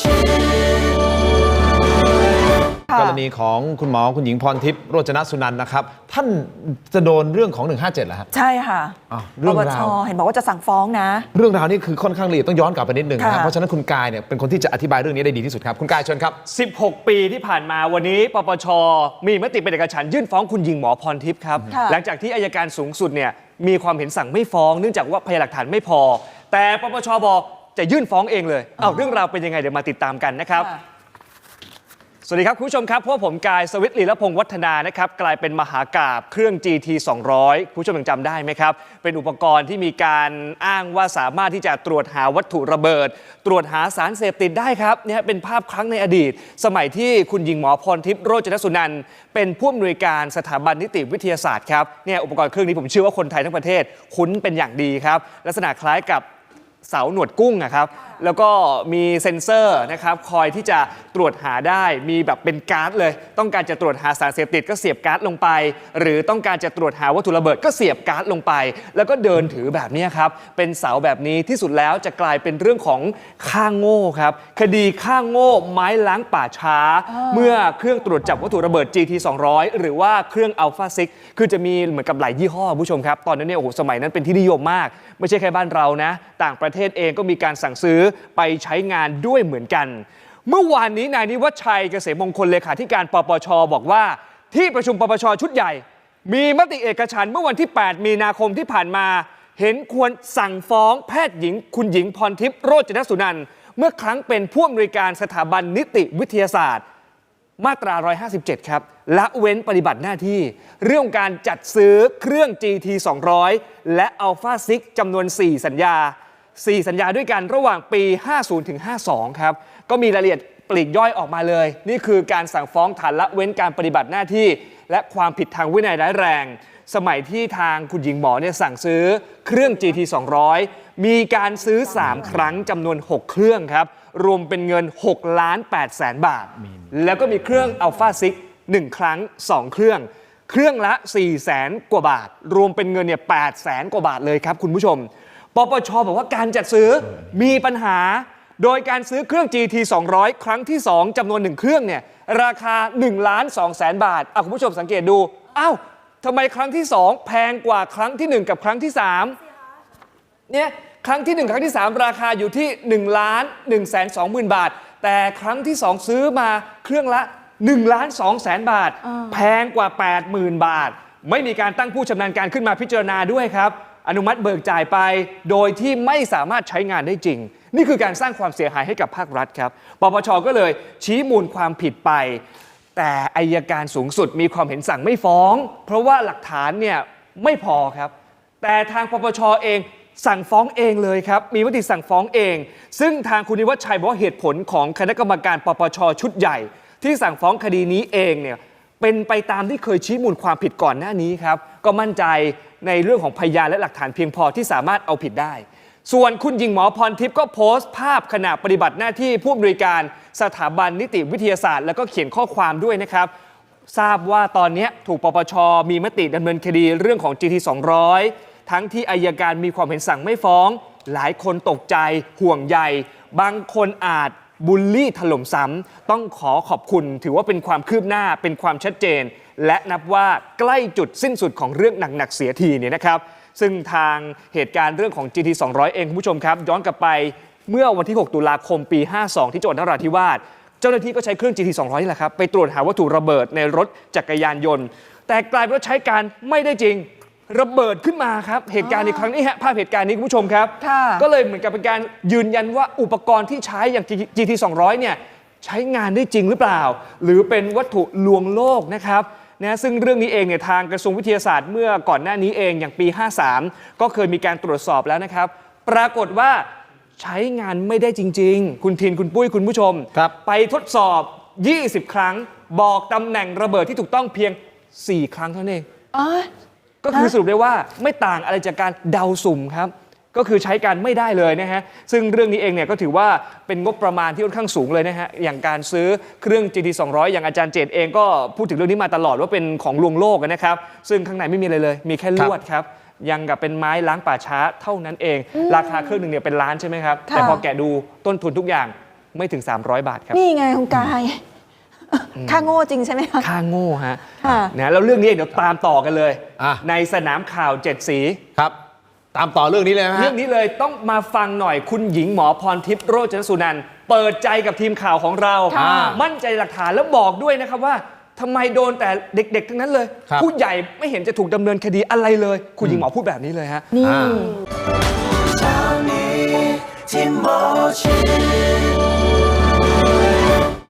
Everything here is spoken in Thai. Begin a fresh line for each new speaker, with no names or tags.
ชิด
ค่ะ
กรณีของคุณหมอคุณหญิงพรทิพย์โรจนสุนันท์นะครับ ท่านจะโดนเรื่องของ 157เหรอฮะ
ใช่ค่ะ
อ้าวเรื่อง
ป
ราว
ชเห็นบอกว่าจะสั่งฟ้องนะ
เรื่องราวนี้คือค่อนข้างละเอียดต้องย้อนกลับไปนิดหนึ่งนะ
ค่ะ
เพราะฉะนั้นคุณกายเนี่ยเป็นคนที่จะอธิบายเรื่องนี้ได้ดีที่สุดครับ คุณกายเชิญครับ
16 ปีที่ผ่านมาวันนี้ ปปช มีมติเป็นเอกฉันท์ยื่นฟ้องคุณหญิงหมอพรทิพย์ครับ
ค่ะ
หลังจากที่อายการสูงสุดเนี่ยมีความเห็นสั่งไม่ฟ้อง เนื่องจากว่าพยานหลักฐานไม่พอ แต่ปปชบอก จะยื่นฟ้องเองเลย เอาเรื่องราวเป็นยังไงเดี๋ยวมาติดตามกันนะครับ
ค่ะ
สวัสดีครับคุณผู้ชมครับเพราะว่าผมกายสวิตลีละพงศ์วัฒนานะครับกลายเป็นมหากาบเครื่อง GT 200คุณผู้ชมยังจำได้ไหมครับ เป็นอุปกรณ์ที่มีการอ้างว่าสามารถที่จะตรวจหาวัตถุระเบิด ตรวจหาสารเสพติดได้ครับเนี่ยเป็นภาพครั้งในอดีต สมัยที่คุณหญิงหมอพรทิพย์โรจนสุนันท์เป็นผู้อำนวยการสถาบันนิติวิทยาศาสตร์ครับเนี่ยอุปกรณ์เครื่องนี้ผมเชื่อว่าคนไทยทั้งประเทศคุ้นเป็นอย่างดีครับลักษณะคล้ายกับ เสาหนวดกุ้งอะครับ แล้วก็มีเซ็นเซอร์นะครับ คอยที่จะตรวจหาได้ มีแบบเป็นการ์ดเลย ต้องการจะตรวจหาสารเสพติดก็เสียบการ์ดลงไป หรือต้องการจะตรวจหาวัตถุระเบิดก็เสียบการ์ดลงไป แล้วก็เดินถือแบบนี้ครับ เป็นเสาแบบนี้ที่สุดแล้วจะกลายเป็นเรื่องของฆ่าโง่ครับ คดีฆ่าโง่ไม้ล้างป่าช้า เมื่อเครื่องตรวจจับวัตถุระเบิด GT 200หรือว่าเครื่อง Alpha 6คือจะมีเหมือนกับหลายยี่ห้อคุณผู้ชมครับ ตอนนั้นเนี่ยโอ้โหสมัยนั้นเป็นที่นิยมมาก ไม่ใช่แค่บ้านเรานะ ต่างประเทศเองก็มีการสั่งซื้อไปใช้งานด้วยเหมือนกัน เมื่อวานนี้นายนิวัฒชัยเกษมมงคลเลขาธิการปปชบอกว่า ที่ประชุมปปชชุดใหญ่ มีมติเอกฉันเมื่อวันที่ 8 มีนาคมที่ผ่านมา เห็นควรสั่งฟ้องแพทย์หญิง คุณหญิงพรทิพย์โรจนสุนันท์เมื่อครั้งเป็นผู้อำนวยการสถาบันนิติวิทยาศาสตร์ มาตรา 157 ครับ ละเว้นปฏิบัติหน้าที่ เรื่องการจัดซื้อเครื่อง GT 200 และ Alpha 6จำนวน 4 สัญญา 4 สัญญาด้วยกันระหว่างปี 50ถึง52 ครับ ก็มีรายละเอียดปลีกย่อยออกมาเลย นี่คือการสั่งฟ้องฐานละเว้นการปฏิบัติหน้าที่ และความผิดทางวินัยร้ายแรง สมัยที่ทางคุณหญิงหมอเนี่ยสั่งซื้อเครื่อง GT 200 มีการซื้อ 3 ครั้งจำนวน 6 เครื่องครับ รวมเป็นเงิน6ล้าน8แสนบาท แล้วก็มีเครื่อง Alpha 6 1 ครั้ง 2 เครื่อง เครื่องละ4แสนกว่าบาท รวมเป็นเงินเนี่ย8แสนกว่าบาทเลยครับคุณผู้ชม ปปชบอกว่าการจัดซื้อมีปัญหา โดยการซื้อเครื่อง GT 200 ครั้งที่ 2จำนวน 1 เครื่องเนี่ยราคา1ล้าน2แสนบาทอะคุณผู้ชมสังเกตดู อ้าวทำไมครั้งที่ 2 แพงกว่าครั้งที่ 1 กับครั้งที่ 3 เนี่ยครั้งที่ 1 ครั้งที่ 3 ราคาอยู่ที่1ล้าน1แสน2หมื่นบาท แต่ครั้งที่ 2 ซื้อมาเครื่องละ1ล้าน2แสนบาท แพงกว่า 80,000 บาท ไม่มีการตั้งผู้ชำนาญการขึ้นมาพิจารณาด้วยครับ อนุมัติเบิกจ่ายไป โดยที่ไม่สามารถใช้งานได้จริง นี่คือการสร้างความเสียหายให้กับภาครัฐครับปปชก็เลยชี้มูลความผิดไป แต่อายการสูงสุดมีความเห็นสั่งไม่ฟ้อง เพราะว่าหลักฐานเนี่ยไม่พอครับ แต่ทางปปชเองสั่งฟ้องเองเลยครับ มีมติสั่งฟ้องเอง ซึ่งทางคุณนิวัฒชัยบอกว่าเหตุผลของคณะกรรมการปปชชุดใหญ่ ที่สั่งฟ้องคดีนี้เองเนี่ยเป็นไปตามที่เคยชี้มูลความผิดก่อนหน้านี้ครับ ก็มั่นใจ ในเรื่องของพยานและหลักฐานเพียงพอที่สามารถเอาผิดได้ ส่วนคุณหญิงหมอพรทิพย์ก็โพสต์ภาพขณะปฏิบัติหน้าที่ผู้อำนวยการสถาบันนิติวิทยาศาสตร์ แล้วก็เขียนข้อความด้วยนะครับ ทราบว่าตอนนี้ถูกปปชมีมติดำเนินคดีเรื่องของ GT 200 ทั้งที่อายการมีความเห็นสั่งไม่ฟ้อง หลายคนตกใจห่วงใยบางคนอาจบูลลี่ถล่มซ้ำต้องขอขอบคุณ ถือว่าเป็นความคืบหน้าเป็นความชัดเจน และนับว่าใกล้จุดสิ้นสุดของเรื่องหนักๆเสียทีเนี่ยนะครับ ซึ่งทางเหตุการณ์เรื่องของ GT 200 เองคุณผู้ชมครับ ย้อนกลับไปเมื่อวันที่ 6 ตุลาคมปี 52 ที่จังหวัดนราธิวาสเจ้าหน้าที่ก็ใช้เครื่อง GT 200นี่แหละครับไปตรวจหาวัตถุระเบิดในรถจักรยานยนต์ แต่กลายเป็นว่าใช้การไม่ได้จริงระเบิดขึ้นมาครับ เหตุการณ์ในครั้งนี้ฮะภาพเหตุการณ์นี้คุณผู้ชมครับ
ค่ะ
ก็เลยเหมือนกับเป็นการยืนยันว่าอุปกรณ์ที่ใช้อย่าง GT 200เนี่ยใช้งานได้จริงหรือเปล่า หรือเป็นวัตถุลวงโลกนะครับ นะซึ่งเรื่องนี้เองเนี่ยทางกระทรวงวิทยาศาสตร์เมื่อก่อนหน้านี้เองอย่างปี 53 ก็เคยมีการตรวจสอบแล้วนะครับ ปรากฏว่าใช้งานไม่ได้จริง ๆ คุณทินคุณปุ้ยคุณผู้ชม
ครับ
ไปทดสอบ 20 ครั้ง บอกตำแหน่งระเบิดที่ถูกต้องเพียง 4 ครั้งเท่านั้นเอง
อ๋อ
ก็คือสรุปได้ว่าไม่ต่างอะไรจากการเดาสุ่มครับ ก็คือใช้การไม่ได้เลยนะฮะซึ่งเรื่องนี้เองเนี่ยก็ถือว่าเป็นงบประมาณที่ค่อนข้างสูงเลยนะฮะอย่างการซื้อเครื่อง GT 200 อย่างอาจารย์เจตเองก็พูดถึงเรื่องนี้มาตลอดว่าเป็นของลวงโลกนะครับซึ่งข้างในไม่มีอะไรเลย มีแค่ลวดครับยังกับเป็นไม้ล้างป่าช้าเท่านั้นเอง ราคาเครื่องหนึ่งเนี่ยเป็นล้านใช่ไหมครับ
ค่ะ
แต่พอแกะดูต้นทุนทุกอย่างไม่ถึง 300 บาทครับ
นี่ไงคุณกาย ค่าโง่จริงใช่ไหมคะ
ค่าโง่ฮะ
ค่ะ
นะแล้วเรื่องนี้เดี๋ยวตามต่อกันเลย
อะ
ในสนามข่าวเจ็ดสี
ครับ ตามต่อเรื่องนี้เลยนะฮะ
เรื่องนี้เลยต้องมาฟังหน่อยคุณหญิงหมอพรทิพย์โรจนสุนันท์เปิดใจกับทีมข่าวของเรา
ค่ะ
มั่นใจหลักฐานแล้วบอกด้วยนะครับว่าทำไมโดนแต่เด็กๆ ทั้งนั้นเลย
ครับ
ผู้ใหญ่ไม่เห็นจะถูกดำเนินคดีอะไรเลย คุณหญิงหมอพูดแบบนี้เลยฮะ
นี่
อ่า
ที่หมอชิด